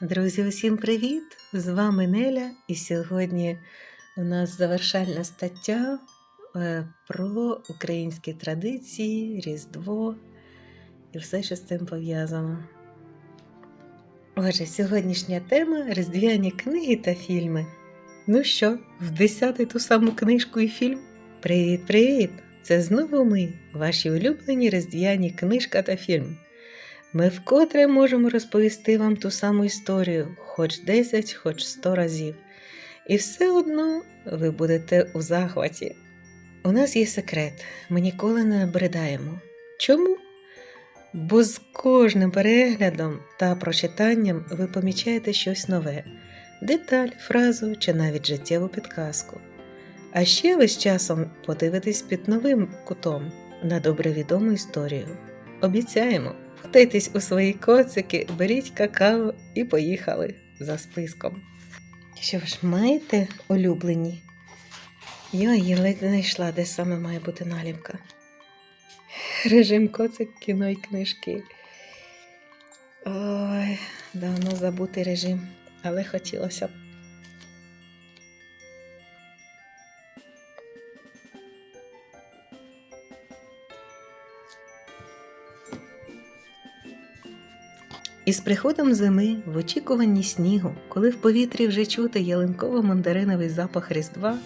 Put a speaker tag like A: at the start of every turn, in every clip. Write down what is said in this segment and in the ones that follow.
A: Друзі, усім привіт! З вами Неля, і сьогодні у нас завершальна стаття е, про українські традиції, Різдво і все, що з цим пов'язано. Отже, сьогоднішня тема різдвяні книги та фільми. Ну що, в десятий ту саму книжку і фільм? Привіт-привіт! Це знову ми, ваші улюблені різдвяні книжка та фільм. Ми вкотре можемо розповісти вам ту саму історію, хоч 10, хоч 100 разів. І все одно ви будете у захваті. У нас є секрет, ми ніколи не набридаємо. Чому? Бо з кожним переглядом та прочитанням ви помічаєте щось нове деталь, фразу чи навіть життєву підказку. А ще ви з часом подивитесь під новим кутом на добре відому історію. Обіцяємо! Втайтесь у свої коцики, беріть какао і поїхали за списком. Що ж маєте улюблені? Я її ледь знайшла, де саме має бути наліпка. Режим коцик, кіно й книжки. Ой, давно забутий режим, але хотілося б. І з приходом зими, в очікуванні снігу, коли в повітрі вже чути ялинково-мандариновий запах Різдва,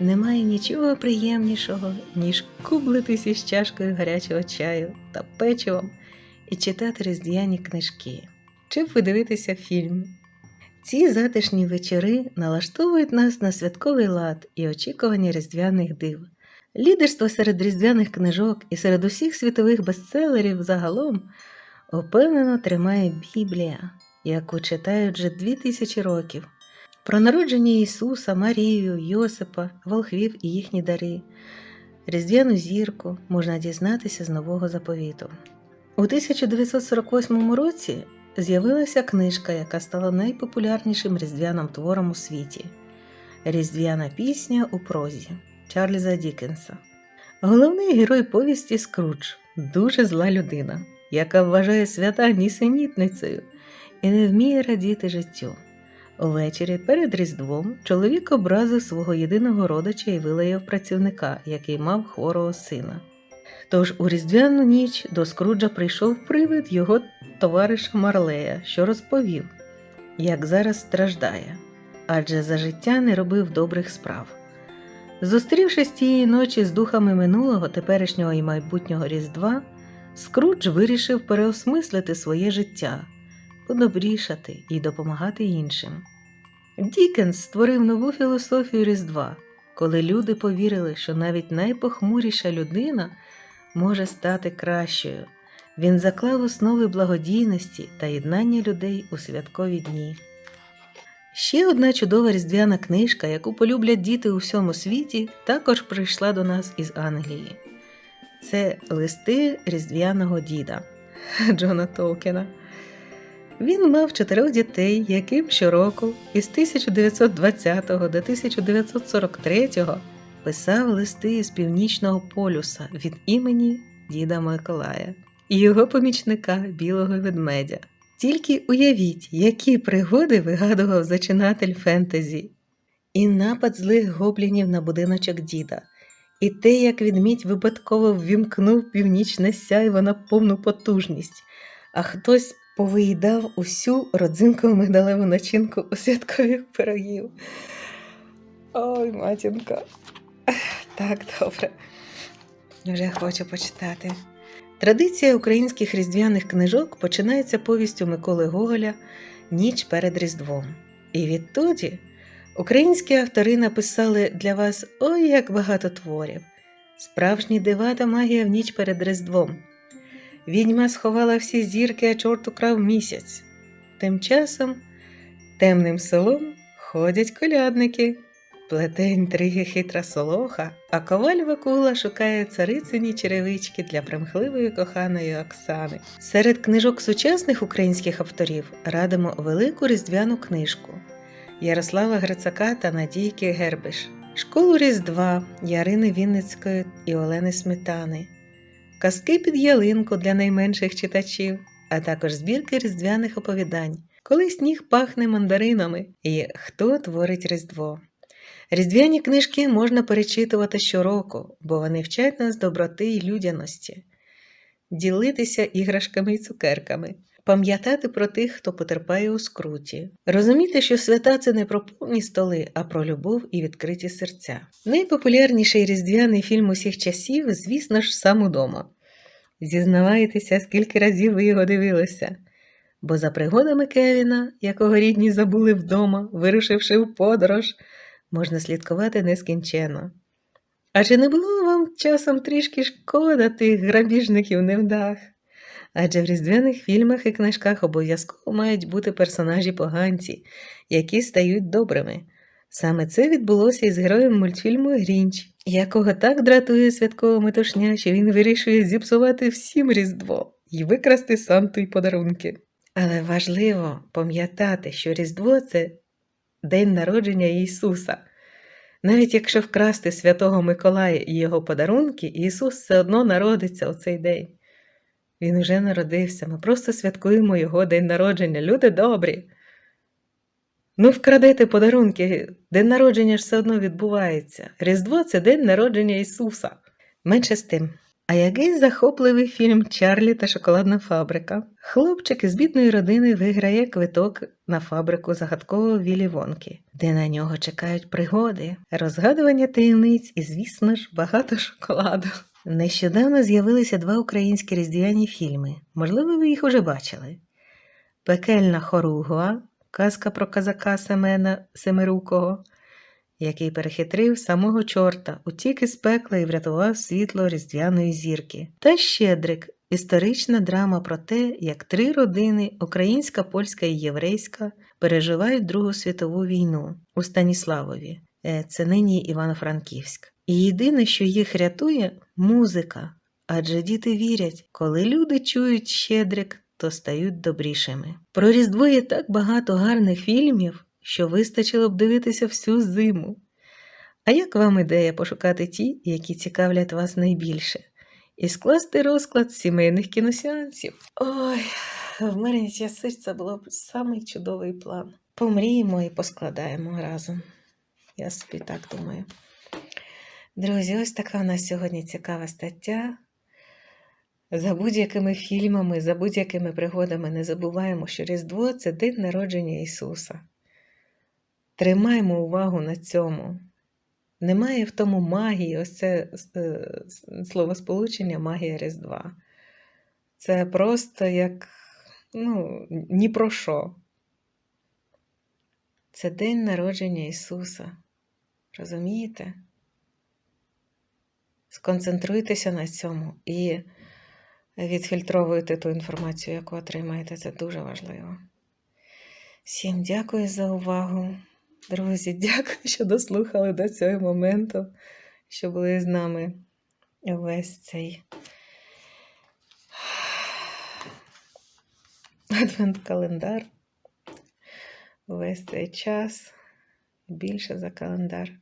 A: немає нічого приємнішого, ніж кублитись із чашкою гарячого чаю та печивом і читати різдвяні книжки, чи подивитися фільм. Ці затишні вечори налаштовують нас на святковий лад і очікування різдвяних див. Лідерство серед різдвяних книжок і серед усіх світових бестселерів загалом упевнено тримає Біблія, яку читають вже дві тисячі років. Про народження Ісуса, Марію, Йосипа, волхвів і їхні дари. Різдвяну зірку можна дізнатися з нового заповіту. У 1948 році з'явилася книжка, яка стала найпопулярнішим різдвяним твором у світі Різдвяна пісня у прозі Чарльза Дікенса. Головний герой повісті Скрудж дуже зла людина, яка вважає свята нісенітницею і не вміє радіти життю. Увечері перед Різдвом чоловік образив свого єдиного родича і вилаяв працівника, який мав хворого сина. Тож у різдвяну ніч до Скруджа прийшов привид його товариша Марлея, що розповів, як зараз страждає, адже за життя не робив добрих справ. Зустрівшись тієї ночі з духами минулого, теперішнього і майбутнього Різдва, Скрудж вирішив переосмислити своє життя, подобрішати і допомагати іншим. Дікенс створив нову філософію Різдва, коли люди повірили, що навіть найпохмуріша людина може стати кращою. Він заклав основи благодійності та єднання людей у святкові дні. Ще одна чудова різдвяна книжка, яку полюблять діти у всьому світі, також прийшла до нас із Англії. Це листи різдвяного діда Джона Толкіна. Він мав чотирьох дітей, яким щороку із 1920 до 1943 писав листи з північного полюса від імені діда Миколая і його помічника Білого ведмедя. Тільки уявіть, які пригоди вигадував зачинатель фентезі. І напад злих гоблінів на будиночок діда, і те, як відмідь випадково ввімкнув північне сяйво на повну потужність, а хтось повиїдав усю родзинкову мигдалеву начинку у святкових пирогів. Ой, матінка. Так, добре. Вже хочу почитати. Традиція українських різдвяних книжок починається повістю Миколи Гоголя Ніч перед Різдвом. І відтоді українські автори написали для вас ой як багато творів. Справжні дива та магія в ніч перед Різдвом. Відьма сховала всі зірки, а чорт украв місяць. Тим часом темним селом ходять колядники. Плете інтриги хитра солоха, а коваль Вакула шукає царицині черевички для примхливої коханої Оксани. Серед книжок сучасних українських авторів радимо велику різдвяну книжку Ярослава Грицака та Надійки Гербиш, Школу Різдва Ярини Вінницької і Олени Сметани, казки під ялинку для найменших читачів, а також збірки різдвяних оповідань коли сніг пахне мандаринами, і хто творить Різдво. Різдвяні книжки можна перечитувати щороку, бо вони вчать нас доброти і людяності, ділитися іграшками і цукерками, пам'ятати про тих, хто потерпає у скруті, розуміти, що свята це не про повні столи, а про любов і відкриті серця. Найпопулярніший різдвяний фільм усіх часів, звісно ж, сам удома. Зізнавайтеся, скільки разів ви його дивилися. Бо за пригодами Кевіна, якого рідні забули вдома, вирушивши в подорож, можна слідкувати нескінченно. А чи не було вам часом трішки шкода тих грабіжників невдах? Адже в різдвяних фільмах і книжках обов'язково мають бути персонажі поганці, які стають добрими. Саме це відбулося із героєм мультфільму Грінч, якого так дратує святкова метушня, що він вирішує зіпсувати всім Різдво і викрасти Санту й подарунки. Але важливо пам'ятати, що Різдво це день народження Ісуса. Навіть якщо вкрасти святого Миколая і його подарунки, Ісус все одно народиться у цей день. Він уже народився, ми просто святкуємо Його день народження. Люди добрі. Ну, вкрадете подарунки, день народження ж все одно відбувається. Різдво це день народження Ісуса. Менше з тим. А який захопливий фільм Чарлі та шоколадна фабрика. Хлопчик із бідної родини виграє квиток на фабрику загадкового Вілі Вонки, де на нього чекають пригоди, розгадування таємниць і, звісно ж, багато шоколаду. Нещодавно з'явилися два українські різдвяні фільми. Можливо, ви їх уже бачили. Пекельна хоругва, казка про казака Семена Семирукого, який перехитрив самого чорта, утік із пекла і врятував світло різдвяної зірки. Та Щедрик історична драма про те, як три родини українська, польська і єврейська переживають Другу світову війну у Станіславові. Е, Це нині Івано-Франківськ. І єдине, що їх рятує музика. Адже діти вірять, коли люди чують щедрик, то стають добрішими. Про Різдво є так багато гарних фільмів, що вистачило б дивитися всю зиму. А як вам ідея пошукати ті, які цікавлять вас найбільше, і скласти розклад сімейних кіносеансів? Ой, в мирні часи це було б самий чудовий план. Помріємо і поскладаємо разом. Я собі так думаю. Друзі, ось така у нас сьогодні цікава стаття. За будь-якими фільмами, за будь-якими пригодами не забуваємо, що Різдво це день народження Ісуса. Тримаємо увагу на цьому. Немає в тому магії, ось це е, словосполучення магія Різдва. Це просто як ну, ні про що. Це день народження Ісуса. Розумієте? Сконцентруйтеся на цьому і відфільтровуйте ту інформацію, яку отримаєте. Це дуже важливо. Всім дякую за увагу. Друзі, дякую, що дослухали до цього моменту, що були з нами весь цей адвент-календар. Весь цей час більше за календар.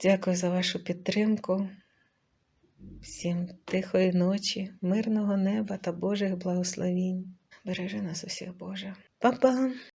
A: Дякую за вашу підтримку. Всім тихої ночі, мирного неба та Божих благословінь. Бережи нас усіх, Боже. Па-па!